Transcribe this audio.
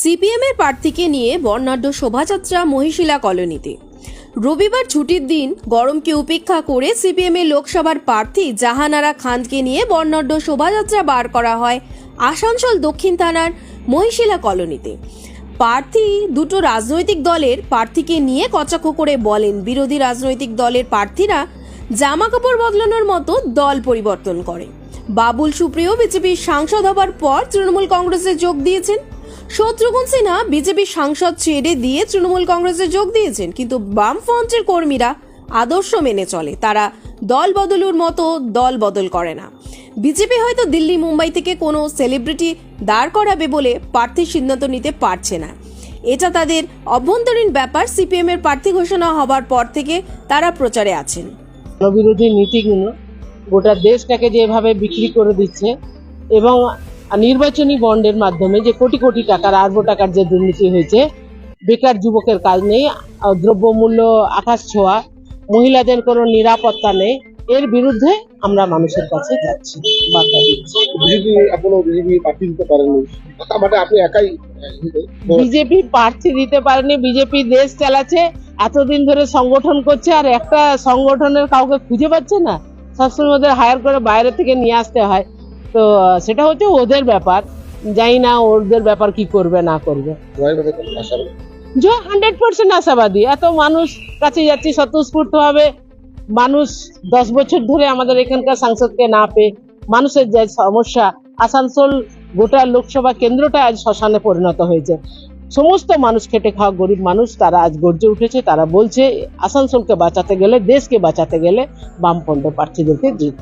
CPM এর প্রার্থীকে নিয়ে বর্ণাঢ্য শোভাযাত্রা মহিশিলা কলোনিতে। রবিবার ছুটির দিন গরমকে উপেক্ষা করে সিপিএম এর লোকসভার প্রার্থী জাহানারা খানকে নিয়ে বর্ণাঢ্য শোভাযাত্রা বার করা হয় আসানসোল দক্ষিণ থানার মহিশিলা কলোনিতে। প্রার্থী দুটো রাজনৈতিক দলের প্রার্থীকে নিয়ে কচাকো করে বলেন, বিরোধী রাজনৈতিক দলের প্রার্থীরা জামা কাপড় বদলানোর মতো দল পরিবর্তন করে। বাবুল সুপ্রিয় বিজেপির সাংসদ হবার পর তৃণমূল কংগ্রেসে যোগ দিয়েছেন। শত্রুঘ্ন সিনহা বিজেপির সাংসদ ছেড়ে দিয়ে তৃণমূল কংগ্রেসে যোগ দিয়েছেন, কিন্তু বামফ্রন্টের কর্মীরা আদর্শ মেনে চলে। তারা দল বদলুর মতো দল বদল করে না। বিজেপি হয়তো দিল্লি, মুম্বাই থেকে কোনো সেলিব্রিটি দাঁড় করাবে বলে প্রার্থী সিদ্ধান্ত নিতে পারছে না। এটা তাদের অভ্যন্তরীণ ব্যাপার সিপিএম এর প্রার্থী ঘোষণা হবার পর থেকে তারা প্রচারে আছেন। জনবিরোধী নীতিগুলো গোটা দেশটাকে যেভাবে বিক্রি করে দিচ্ছে এবং নির্বাচনী বন্ডের মাধ্যমে যে কোটি কোটি টাকার আরব টাকার যে দুর্নীতি হয়েছে বেকার যুবকের কাজ নেই দ্রব্যমূল্য আকাশ ছোঁয়া মহিলাদের কোনো নিরাপত্তা নেই এর বিরুদ্ধে আমরা মানুষের কাছে যাচ্ছি। বার্তা দিচ্ছি বিজেপি এখনও বিজেপি প্রার্থী দিতে পারেনি। মানে আপনি একাই বিজেপি প্রার্থী দিতে পারেনি বিজেপি দেশ চালাচ্ছে এতদিন ধরে সংগঠন করছে আর একটা সংগঠনের কাউকে খুঁজে পাচ্ছে না। সবসময় ওদের হায়ার করে বাইরে থেকে নিয়ে আসতে হয়। তো সেটা হচ্ছে ওদের ব্যাপার। জানি না ওদের ব্যাপার কি করবে না করবে। যে হান্ড্রেড পার্সেন্ট আশাবাদী। এত মানুষ কাছে যাচ্ছি স্বতঃস্ফূর্ত ভাবে মানুষ দশ বছর ধরে আমাদের এখানকার সাংসদকে না পেয়ে মানুষের যে সমস্যা আসানসোল গোটা লোকসভা কেন্দ্রটা আজ শ্মশানে পরিণত হয়েছে। সমস্ত মানুষ খেটে খাওয়া গরিব মানুষ তারা আজ গর্জে উঠেছে তারা বলছে আসানসোলকে বাঁচাতে গেলে দেশকে বাঁচাতে গেলে বামপন্থ প্রার্থীদেরকে জিত